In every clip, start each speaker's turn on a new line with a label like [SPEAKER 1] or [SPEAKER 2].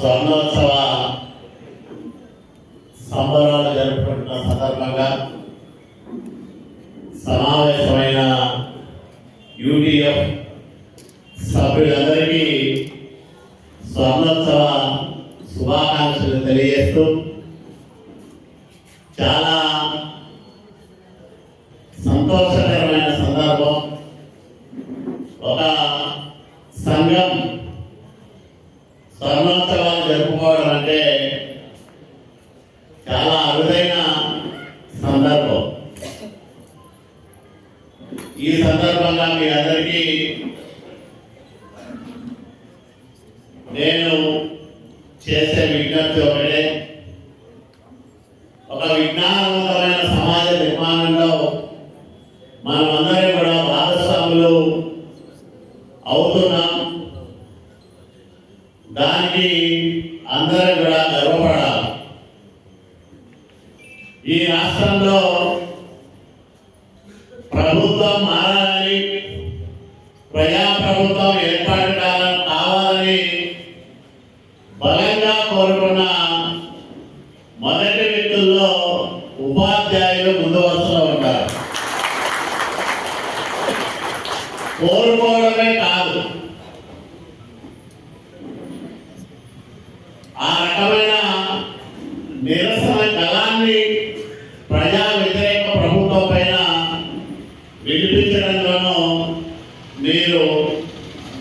[SPEAKER 1] స్వర్ణోత్సవ సంబరాలు జరుపుకుంటున్న సందర్భంగా సమావేశమైన యూటీఎఫ్ సభ్యులందరికీ స్వర్ణోత్సవ శుభాకాంక్షలు తెలియజేస్తూ చాలా సంతోషకరమైన సందర్భం ఒక సంఘం స్వర్ణోత్సవాలు జరుపుకోవడం అంటే చాలా అరుదైన సందర్భం. ఈ సందర్భంగా మీ అందరికీ ఈ రాష్ట్రంలో ప్రభుత్వం మారాలని ప్రజాప్రభుత్వం ఏర్పాటు కావాలని బలంగా కోరుకున్న మొదటి వ్యక్తుల్లో ఉపాధ్యాయులు ముందు వరుసలో ఉంటారు. కోరుకోవడమే కాదు. ఆ రకమైన నిరసన కళాన్ని వినిపించడంలోనూ మీరు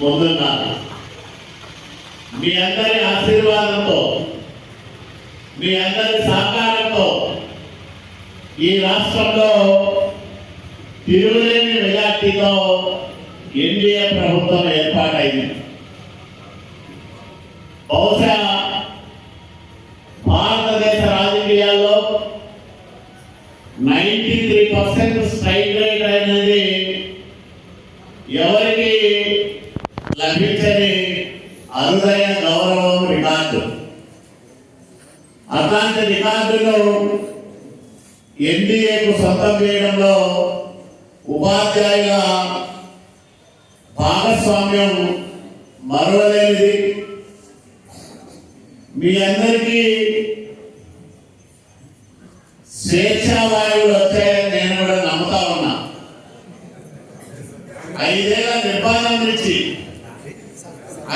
[SPEAKER 1] ముందున్నారు. మీ అందరి ఆశీర్వాదంతో మీ అందరి సహకారంతో ఈ రాష్ట్రంలో తిరుగులేని మెజార్టీతో ఎన్డీఏ ప్రభుత్వం ఏర్పాటైంది. బహుశా ninety three percent strike rate అనేది ఎవరికి లభించని అరుదైన గౌరవం రికార్డు. అట్లాంటి రికార్డును ఎన్డీఏకు సొంతం చేయడంలో ఉపాధ్యాయుల భాగస్వామ్యం మరవలేనిది. మీ అందరికీ స్వేచ్ఛావాయువులు వచ్చాయని నేను కూడా నమ్ముతా ఉన్నా. ఐదేళ్ళ నిర్బంధం నుంచి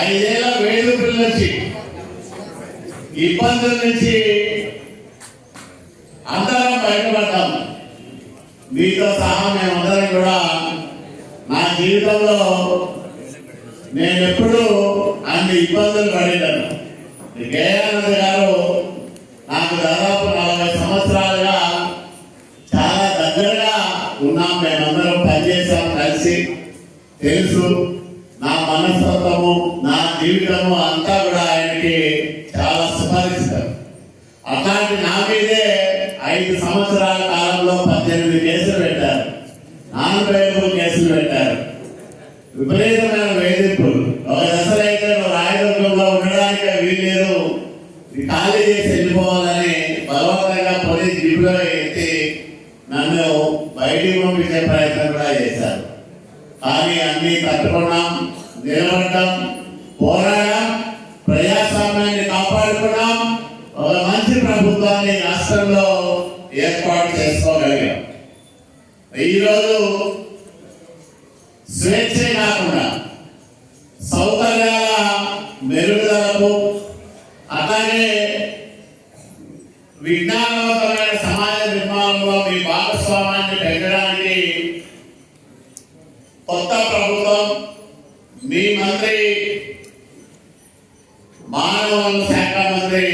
[SPEAKER 1] ఐదేళ్ళ వేడుకల నుంచి ఇబ్బందుల నుంచి అందరం బయటపడ్డాం మీతో సహా మేమందరం కూడా నా జీవితంలో నేను ఎప్పుడూ అన్ని ఇబ్బందులు పడేటాను గయానంద గారు నాకు దాదాపు నలభై సంవత్సరాలుగా చాలా దగ్గరగా ఉన్నాం మేమందరం పనిచేసాం కలిసి. తెలుసు నా మనస్తత్వము నా జీవితము అంతా కూడా ఆయనకి చాలా సుపరిచితం. అట్లాంటి నా మీదే ఐదు సంవత్సరాల కాలంలో పద్దెనిమిది కేసులు పెట్టారు. నాలుగు కేసులు పెట్టారు. విపరీతమైన వేధింపులు. ఒక దశలో ప్రయత్నం కూడా చేశారు. కానీ అన్ని తట్టుకున్నాం నిలబడ్డాం పోరాడాం ప్రజాస్వామ్యాన్ని కాపాడుకున్నాం ఒక మంచి ప్రభుత్వాన్ని రాష్ట్రంలో ఏర్పాటు చేసుకోగలిగాం. ఈరోజు స్వేచ్ఛ ప్రభుత్వం మీ మంత్రి మానవ వనరుల శాఖ మంత్రి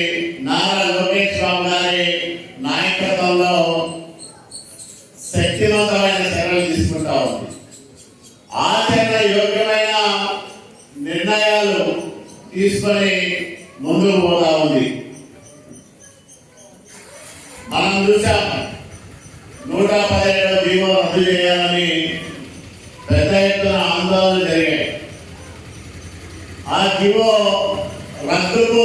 [SPEAKER 1] నారా లోకేష్ బాబు గారి నాయకత్వంలో శక్తివంతమైన చర్యలు తీసుకుంటా ఉంది ఆచరణ యోగ్యమైన నిర్ణయాలు తీసుకొని ముందుకు పోతా ఉంది మనం చూసాం నూట పదిహేడు జీవో రద్దు చేయాలని పెద్ద ఎత్తున ఆందోళన జరిగాయి ఆ జీవో రద్దుకు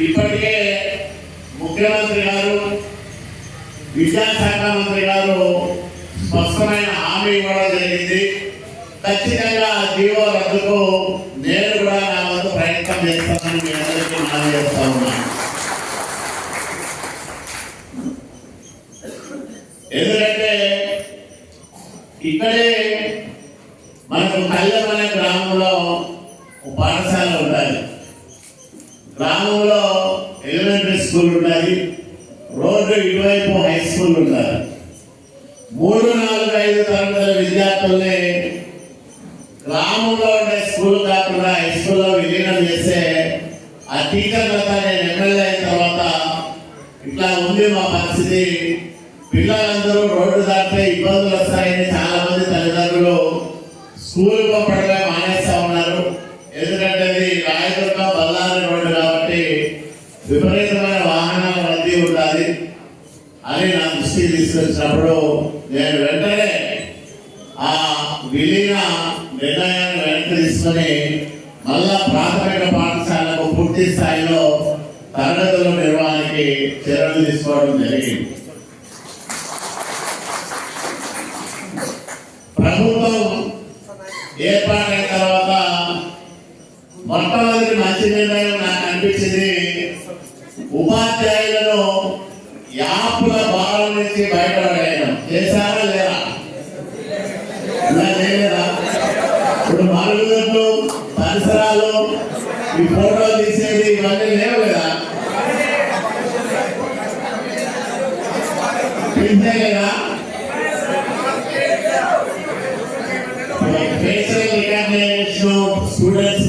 [SPEAKER 1] ఇప్పటికే ముఖ్యమంత్రి గారు విద్యాశాఖ మంత్రి గారు స్పష్టమైన హామీ ఇవ్వడం జరిగింది. ఖచ్చితంగా జీవో రద్దుకు నేను కూడా నా వంతు ప్రయత్నం చేస్తానని మీ అందరికీ మనం చేస్తా ఉన్నాం ఎందుకంటే ఇక్కడే మనకు కళ్ళం అనే గ్రామంలో ఒక పాఠశాల ఉండాలి గ్రామంలో ఎలిమెంటరీ స్కూల్ ఉండాలి రోడ్డు ఇటువైపు హై స్కూల్ ఉండాలి మూడు నాలుగు ఐదు తరగతుల విద్యార్థుల్ని గ్రామంలో ఉండే స్కూల్ కాకుండా హై స్కూల్లో విలీనం చేస్తే ఆ టీచర్లంతా నేను ఎమ్మెల్యే అయిన తర్వాత ఇట్లా ఉంది మా పరిస్థితి. పిల్లలందరూ రోడ్డు దాటితే ఇబ్బందులు వస్తాయని రాయదుర్గం రోడ్డు కాబట్టి విపరీతమైన వాహనాల రద్దీ ఉండాలి అని నా దృష్టికి తీసుకొచ్చినప్పుడు నేను వెంటనే ఆ విలీన నిర్ణయాన్ని వెనక్కి తీసుకొని మళ్ళా ప్రాథమిక పాఠశాలకు పూర్తి స్థాయిలో తరగతుల నిర్వహణకి చర్యలు తీసుకోవడం జరిగింది. ఉపాధ్యాయులను యాప్ల భారం నుంచి బయటపడేయడం చేశారా లేదా? ఇలా ఇప్పుడు మరుగుదొడ్లు పరిసరాలు ఈ ఫోటో తీసేది ఇవన్నీ లేవు కదా పెంచే కదా ఫేషియల్ స్టూడెంట్స్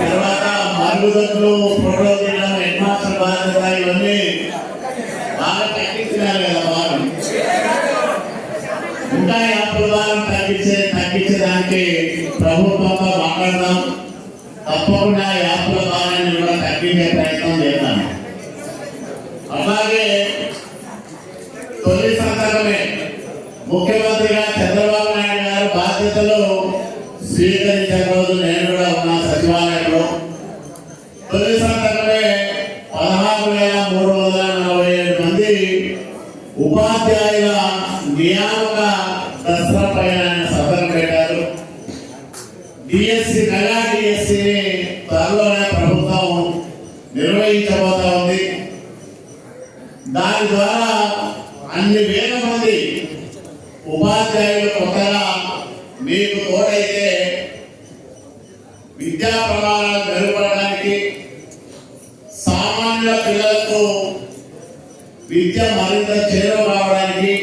[SPEAKER 1] తర్వాత మరుగుదొడ్లు ఫోటో తగ్గించే తగ్గించడానికి ప్రభుత్వంతో మాట్లాడదాం. తప్పకుండా యాప్ల భారాన్ని కూడా తగ్గించే ప్రయత్నం చేద్దాం. అలాగే తొలి సందర్భమే ముఖ్యమంత్రిగా చంద్రబాబు నాయుడు గారు బాధ్యతలు స్వీకరించే రోజు నేను కూడా ఉన్నా సచివాలయంలో. తొలి సందర్భమే పదహారు వేల మూడు వందల నలభై ఏడు మంది ఉపాధ్యాయుల నియామక విద్య మరింత చేరువ రావడానికి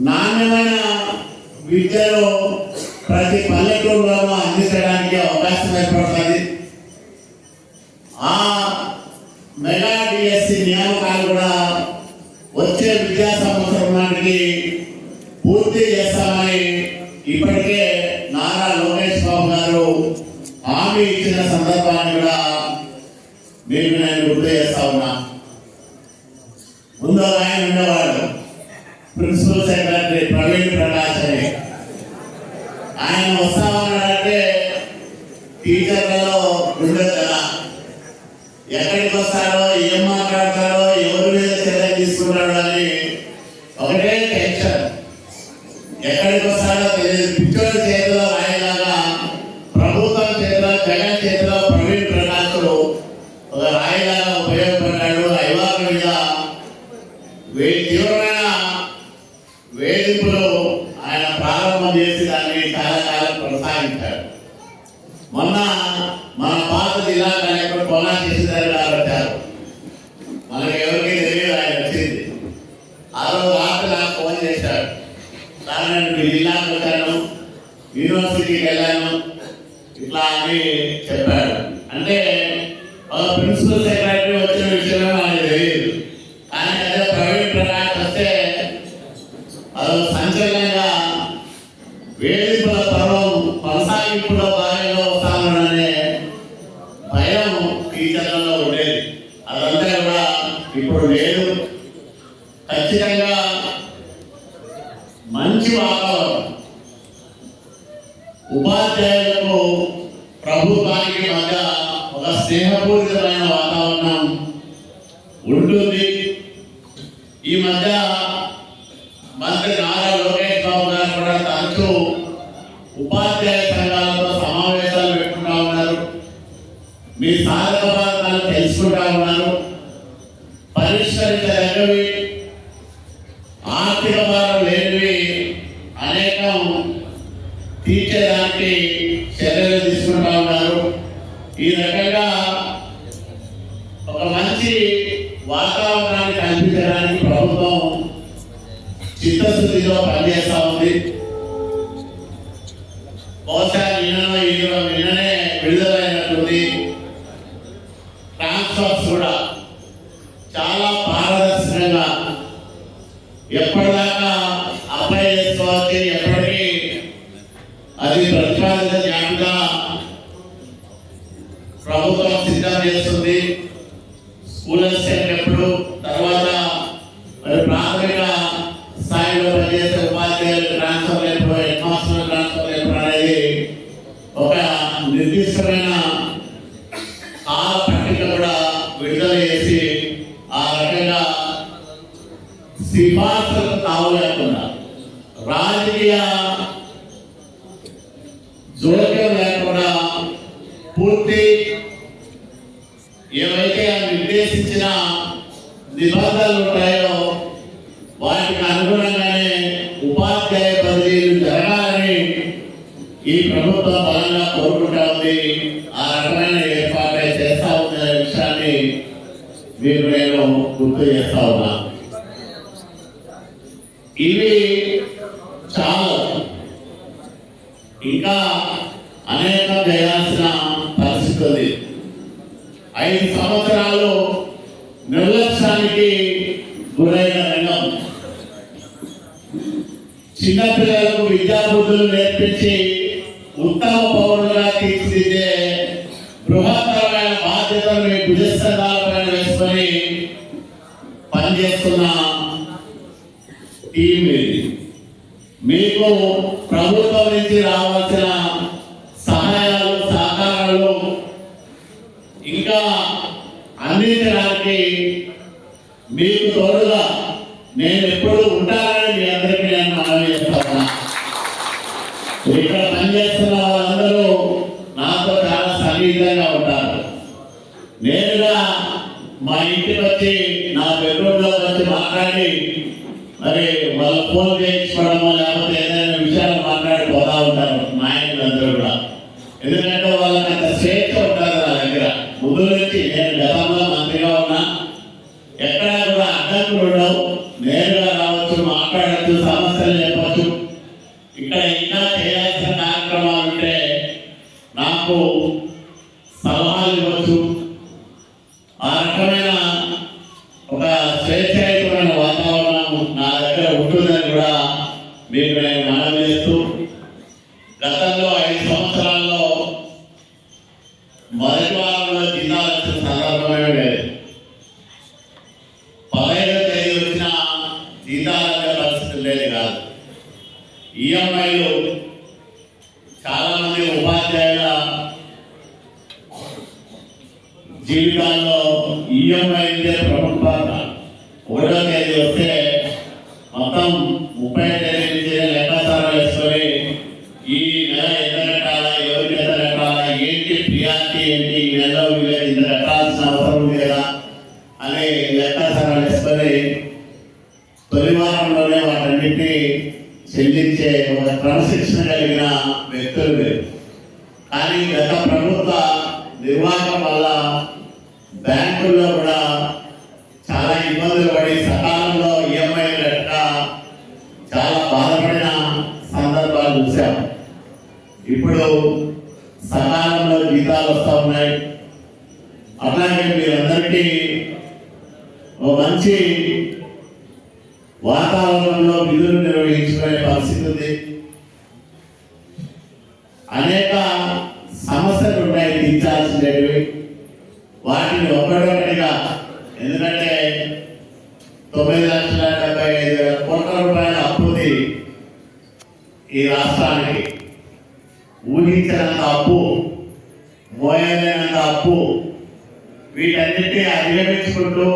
[SPEAKER 1] నాణ్యమైన విద్యను ప్రతి పల్లెటూరులో అందించడానికి ముందు ఆయన ఉండేవాడు. ప్రిన్సిపల్ సెక్రటరీ ప్రవీణ్ ప్రకాష్ అని. ఆయన వస్తామన్నాడంటే టీచర్లలో ఉండదు కదా. ఎక్కడికి వస్తారో తీవ్రమైన వేధింపులు ఆయన ప్రారంభం చేసి దాన్ని చాలా కాలం కొనసాగించాడు మొన్న మన పాత జిల్లా కలెక్టర్ కొనా చేసేదారు గారు వచ్చారు మనకి ఎవరికి తెలియదు ఆయన వచ్చింది ఆ రోజు రాత్రి నాకు ఫోన్ చేశాడు సార్ నేను మీ జిల్లాకు వచ్చాను యూనివర్సిటీకి వెళ్ళాను ఇట్లా అని చెప్పాడు అంటే ఒక ప్రిన్సిపల్ సెక్రటరీ వచ్చిన విషయమే మనకి తెలియదు కానీ అదే ప్రైవేట్ ప్రకారం వస్తే అదొక సంచలనంగా వేధింపుల O padre O sea, the different తీవ్రంగా కోరుకుంటా ఉంది ఆ రకమైన ఏర్పాటే చేస్తా ఉందనే విషయాన్ని మీరు నేను గుర్తు చేస్తా ఉన్నా. ఇవి చాలా. ఇంకా అనేక చేయాల్సిన పరిస్థితి ఉంది. ఐదు సంవత్సరాలు నిర్లక్ష్యానికి గురైన రంగం. చిన్నపిల్లలకు విద్యాబుద్ధులు నేర్పించి ఉత్తమ పౌరులుగా తీర్చిదిద్దే బృహత్తరమైన బాధ్యతలు మీ భుజస్థానాలపైన వేసుకొని పనిచేస్తున్న టీం మీకు ప్రభుత్వం నుంచి రావాల్సిన మా ఇంటికి వచ్చి నా బెడ్రూమ్ వచ్చి మాట్లాడి మరి వాళ్ళ ఫోన్ చేయించుకోవడమో లేకపోతే ఏదైనా విషయాలు మాట్లాడి పోతా ఉంటారు అందరూ కూడా. ఎందుకంటే ఆ రకమైన ఒక స్వేచ్ఛాయుతమైన వాతావరణం నా దగ్గర ఉంటుందని కూడా మీకు విలీనమైందే ప్రభుత్వ igual de logreza. తొమ్మిది లక్షల డెబ్బై ఐదు వేల కోట్ల రూపాయల అప్పుది ఈ రాష్ట్రానికి ఊహించినంత అప్పు మోయలేనంత అప్పు వీటన్నిటినీ అధిగమించుకుంటూ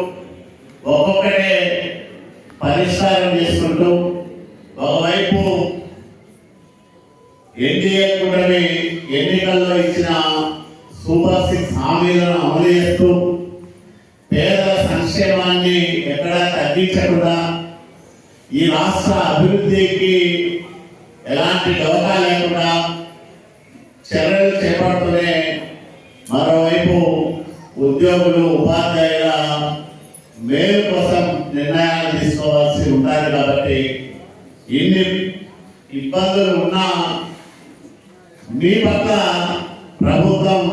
[SPEAKER 1] ఈ రాష్ట్ర అభివృద్ధికి ఎలాంటి డోకా లేకుండా చర్యలు చేపడుతూనే మరోవైపు ఉద్యోగులు ఉపాధ్యాయుల మేలు కోసం నిర్ణయాలు తీసుకోవాల్సి ఉంటారు కాబట్టి ఇన్ని ఇబ్బందులు ఉన్నా మీ పట్ల ప్రభుత్వం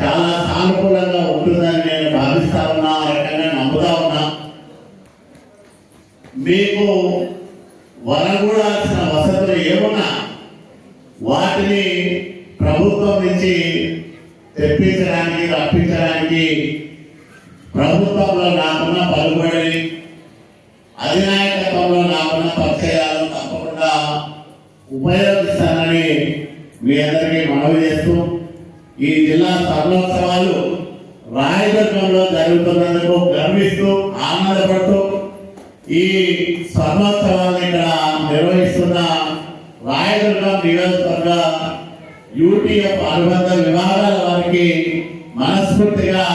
[SPEAKER 1] చాలా సానుకూలంగా ఉంటుందని నేను భావిస్తా ఉన్నా ఆ రకంగా నమ్ముతా ఉన్నా మీకు వనగూడాల్సిన వసతులు ఏమున్నా వాటిని ప్రభుత్వం నుంచి తెప్పించడానికి రప్పించడానికి ప్రభుత్వంలో నాకున్న పలుబడి అధినాయకత్వంలో నాకున్న పరిచయాలు తప్పకుండా ఉపయోగిస్తానని మీ అందరికీ మనవి చేస్తూ ఈ జిల్లా స్వర్ణోత్సవాలు రాయదుర్గంలో జరుగుతున్నందుకు గర్విస్తూ ఆనందపడుతూ ఈ స్వర్ణోత్సవాన్ని ఇక్కడ నిర్వహిస్తున్న రాయదుర్గం నియోజకవర్గ యూటీఎఫ్ అనుబంధ విభాగాల వారికి మనస్ఫూర్తిగా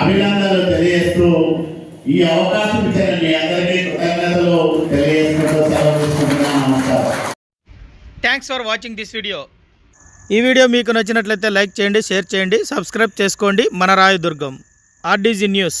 [SPEAKER 1] అభినందనలు తెలియజేస్తూ ఈ అవకాశం ఇచ్చిన మీ అందరికీ కృతజ్ఞతలు తెలియజేసుకుంటూ సెలవు తీసుకుంటున్నాను. నమస్కారం.
[SPEAKER 2] Thanks for watching this video ఈ వీడియో మీకు నచ్చినట్లయితే లైక్ చేయండి షేర్ చేయండి సబ్స్క్రైబ్ చేసుకోండి. మన రాయదుర్గం ఆర్డీజీ న్యూస్.